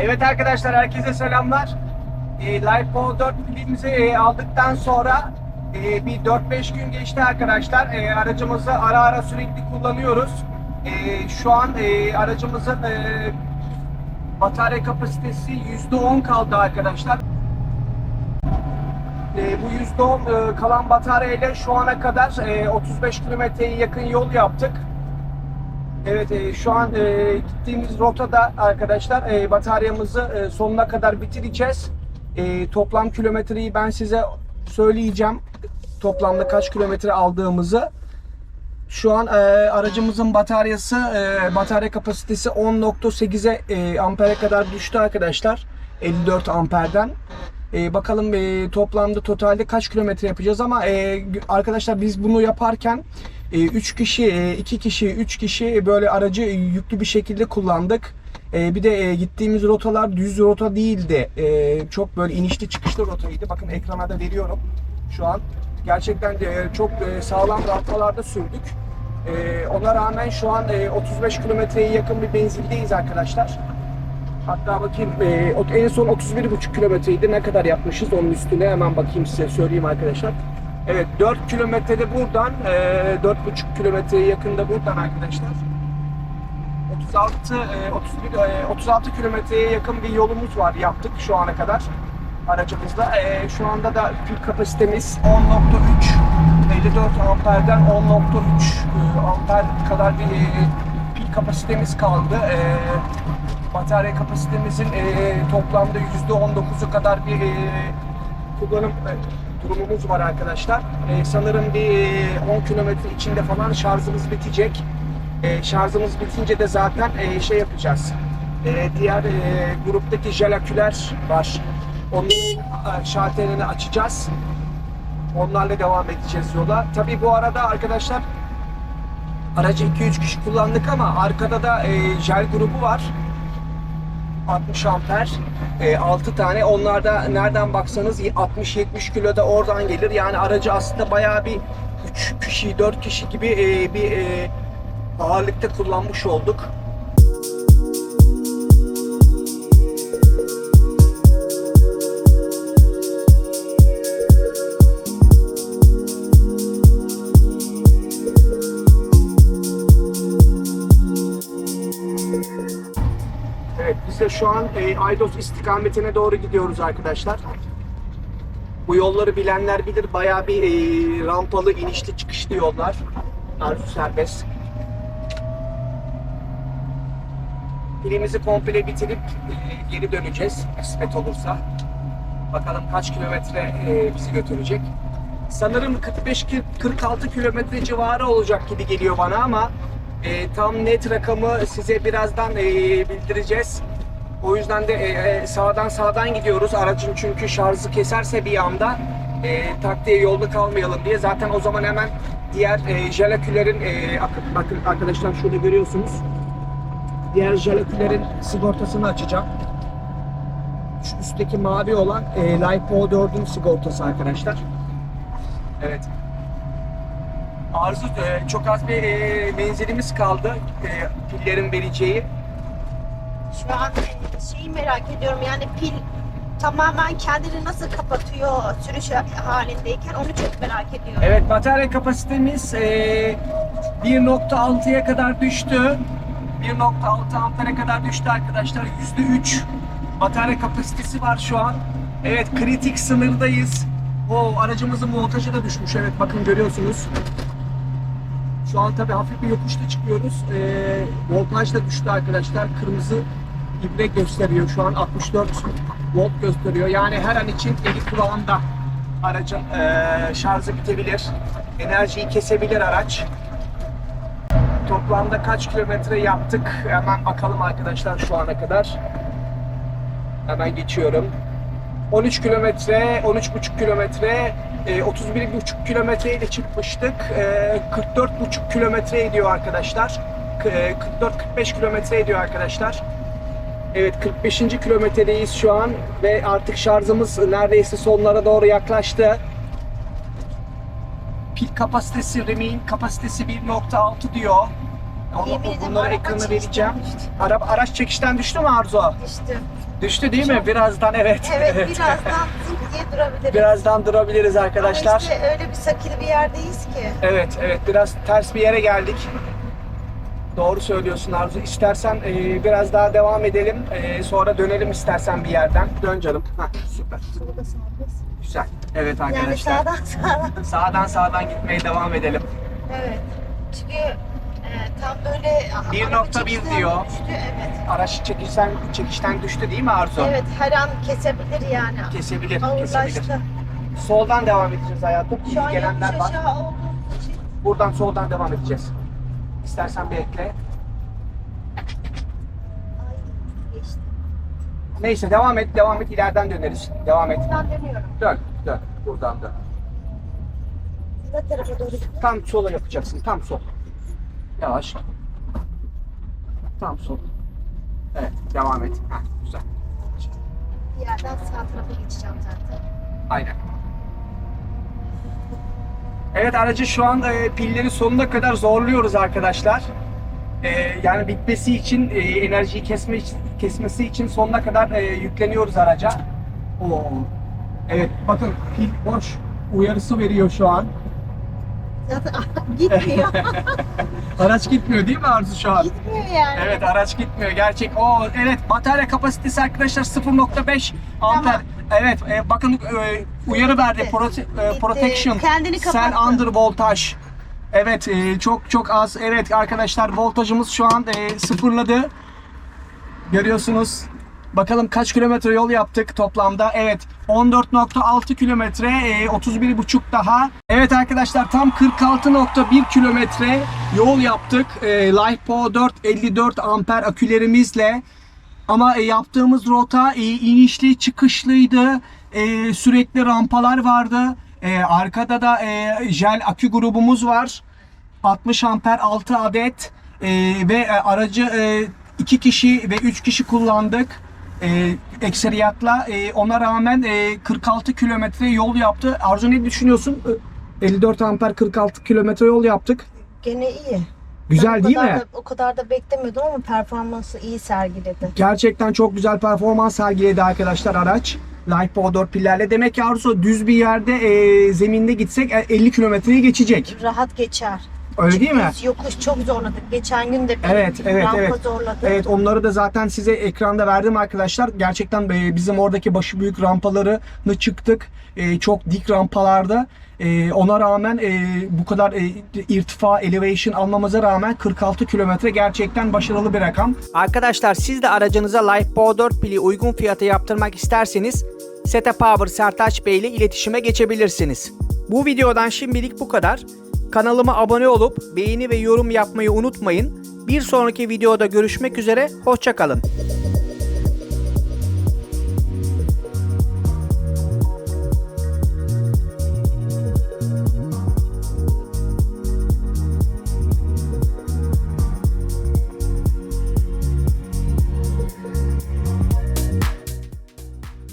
Evet arkadaşlar herkese selamlar. E, LiPo 4 pilimizi e, aldıktan sonra e, bir 4-5 gün geçti arkadaşlar. E, aracımızı ara ara sürekli kullanıyoruz. E, şu an e, aracımızın e, batarya kapasitesi %10 kaldı arkadaşlar. E, bu %10 e, kalan batarya ile şu ana kadar e, 35 kilometreye yakın yol yaptık. Evet e, şu an e, gittiğimiz rotada arkadaşlar e, bataryamızı e, sonuna kadar bitireceğiz. E, toplam kilometreyi ben size söyleyeceğim. Toplamda kaç kilometre aldığımızı. Şu an e, aracımızın bataryası e, batarya kapasitesi 10.8'e e, ampere kadar düştü arkadaşlar. 54 amperden. E, bakalım e, toplamda totalde kaç kilometre yapacağız ama e, arkadaşlar biz bunu yaparken 3 kişi, 2 kişi, 3 kişi böyle aracı yüklü bir şekilde kullandık. E, bir de e, gittiğimiz rotalar düz rota değildi. E, çok böyle inişli çıkışlı rotaydı. Bakın ekrana da veriyorum şu an. Gerçekten de çok e, sağlam rampalarda sürdük. E, ona rağmen şu an e, 35 kilometreye yakın bir benzindeyiz arkadaşlar. Hatta bakayım e, en son 31,5 kilometreydi. Ne kadar yapmışız onun üstüne hemen bakayım size söyleyeyim arkadaşlar. Evet 4 kilometrede buradan e, 4,5 kilometreye yakında buradan arkadaşlar. 36 e, 31 e, 36 kilometreye yakın bir yolumuz var yaptık şu ana kadar aracımızla. E, şu anda da pil kapasitemiz 10.3 54 amperden 10.3 e, amper kadar bir pil kapasitemiz kaldı. Batarya kapasitemizin toplamda %19'u kadar bir kullanım e, durumumuz var arkadaşlar. E, sanırım bir e, 10 kilometre içinde falan şarjımız bitecek. E, şarjımız bitince de zaten e, şey yapacağız. E, diğer e, gruptaki jelaküler var. Onun e, şalterini açacağız. Onlarla devam edeceğiz yola. Tabii bu arada arkadaşlar aracı 2-3 kişi kullandık ama arkada da e, jel grubu var. 60 amper, e, 6 tane. Onlar da nereden baksanız 60-70 kilo da oradan gelir. Yani aracı aslında bayağı bir 3 kişi, 4 kişi gibi e, bir e, ağırlıkta kullanmış olduk. De şu an e, Aydos istikametine doğru gidiyoruz arkadaşlar. Bu yolları bilenler bilir bayağı bir e, rampalı, inişli çıkışlı yollar. Arzu serbest. Pilimizi komple bitirip e, geri döneceğiz kısmet olursa. Bakalım kaç kilometre e, bizi götürecek. Sanırım 45-46 kilometre civarı olacak gibi geliyor bana ama e, tam net rakamı size birazdan e, bildireceğiz. O yüzden de e, sağdan sağdan gidiyoruz. Aracın çünkü şarjı keserse bir anda e, tak yolda kalmayalım diye. Zaten o zaman hemen diğer e, jelakülerin e, ak- bakın arkadaşlar şurada görüyorsunuz. Diğer jelakülerin sigortasını açacağım. Şu üstteki mavi olan e, Lipo 4'ün sigortası arkadaşlar. Evet. Arzu e, çok az bir e, menzilimiz kaldı. E, pillerin vereceği. An şeyi merak ediyorum yani pil tamamen kendini nasıl kapatıyor sürüş halindeyken onu çok merak ediyorum. Evet batarya kapasitemiz e, 1.6'ya kadar düştü. 1.6 ampere kadar düştü arkadaşlar. %3 batarya kapasitesi var şu an. Evet kritik sınırdayız. O aracımızın voltajı da düşmüş. Evet bakın görüyorsunuz. Şu an tabii hafif bir yokuşta çıkıyoruz. Ee, voltaj da düştü arkadaşlar. Kırmızı ibre gösteriyor şu an 64 volt gösteriyor. Yani her an için eli kulağında aracın eee, şarjı bitebilir. Enerjiyi kesebilir araç. Toplamda kaç kilometre yaptık? Hemen bakalım arkadaşlar şu ana kadar. Hemen geçiyorum. 13 kilometre, 13,5 kilometre, e, 31,5 kilometreyle çıkmıştık. E, 44,5 kilometre ediyor arkadaşlar. K- e, 44-45 kilometre ediyor arkadaşlar. Evet 45. kilometredeyiz şu an ve artık şarjımız neredeyse sonlara doğru yaklaştı. Pil kapasitesi, remain kapasitesi 1.6 diyor. Onu, Yemin ederim bunları araba ekrana çekişten vereceğim. düştü. Ara, araç çekişten düştü mü Arzu? İşte Düştü değil mi? Birazdan evet. Evet birazdan zıp diye durabiliriz. Birazdan durabiliriz Ama arkadaşlar. işte öyle bir sakili bir yerdeyiz ki. Evet, evet biraz ters bir yere geldik. Doğru söylüyorsun Arzu. İstersen e, biraz daha devam edelim. E, sonra dönelim istersen bir yerden. Dön canım. Hah, süper. Solda serbest. Güzel. Evet Yani arkadaşlar. sağdan sağdan. Sağdan sağdan gitmeye devam edelim. Evet. Çünkü e, tam böyle a- 1.1 araba çekişten diyor. Düştü. Evet. Araç çekişten, çekişten düştü değil mi Arzu? Evet her an kesebilir yani. Kesebilir, kesebilir. Soldan devam edeceğiz hayatım. Şu an Gelenler var. Buradan soldan devam edeceğiz. İstersen bekle. Ay geçti. Neyse devam et, devam et. İleriden döneriz. Devam et. Ben dönüyorum. Dön, dön. Buradan dön. Ne tarafa doğru gidiyor? Tam sola yapacaksın. Tam sol. Yavaş. Tam sol. Evet, devam et. Heh, güzel. Bir yerden sağ tarafa geçeceğim zaten. Aynen. Evet aracı şu an e, pilleri sonuna kadar zorluyoruz arkadaşlar. E, yani bitmesi için, e, enerjiyi kesme, kesmesi için sonuna kadar e, yükleniyoruz araca. Oo. Evet bakın pil boş uyarısı veriyor şu an. Zaten gitmiyor. Araç gitmiyor değil mi Arzu şu an? gitmiyor yani. Evet araç gitmiyor gerçek. O evet batarya kapasitesi arkadaşlar 0.5 amper. Evet e, bakın e, uyarı verdi Gitti. prote- e, Gitti. protection. Kendini Sen kapattı. under voltaj. Evet e, çok çok az. Evet arkadaşlar voltajımız şu an e, sıfırladı. Görüyorsunuz. Bakalım kaç kilometre yol yaptık toplamda. Evet 14.6 kilometre, e, 31.5 daha. Evet arkadaşlar tam 46.1 kilometre yol yaptık. E, LiFePo 4 54 amper akülerimizle. Ama e, yaptığımız rota e, inişli çıkışlıydı. E, sürekli rampalar vardı. E, arkada da e, jel akü grubumuz var. 60 amper 6 adet E, ve e, aracı e, 2 kişi ve 3 kişi kullandık. E, ekseriyatla E, ona rağmen e, 46 kilometre yol yaptı. Arzu ne düşünüyorsun? E, 54 amper 46 kilometre yol yaptık. Gene iyi. Güzel değil mi? Da, o kadar da beklemiyordum ama performansı iyi sergiledi. Gerçekten çok güzel performans sergiledi arkadaşlar araç. LiFePo 4 pillerle. Demek ki Arzu düz bir yerde e, zeminde gitsek e, 50 kilometreyi geçecek. Rahat geçer. Öyle değil mi? Yokuş çok zorladık. Geçen gün de bir Evet, evet, rampa evet. zorladık. Evet onları da zaten size ekranda verdim arkadaşlar. Gerçekten e, bizim oradaki başı büyük rampalarını çıktık. E, çok dik rampalarda. E, ona rağmen e, bu kadar e, irtifa, elevation almamıza rağmen 46 kilometre gerçekten başarılı bir rakam. Arkadaşlar siz de aracınıza LifePo 4 pili uygun fiyata yaptırmak isterseniz Seta Power Sertaç Bey ile iletişime geçebilirsiniz. Bu videodan şimdilik bu kadar. Kanalıma abone olup beğeni ve yorum yapmayı unutmayın. Bir sonraki videoda görüşmek üzere, hoşçakalın.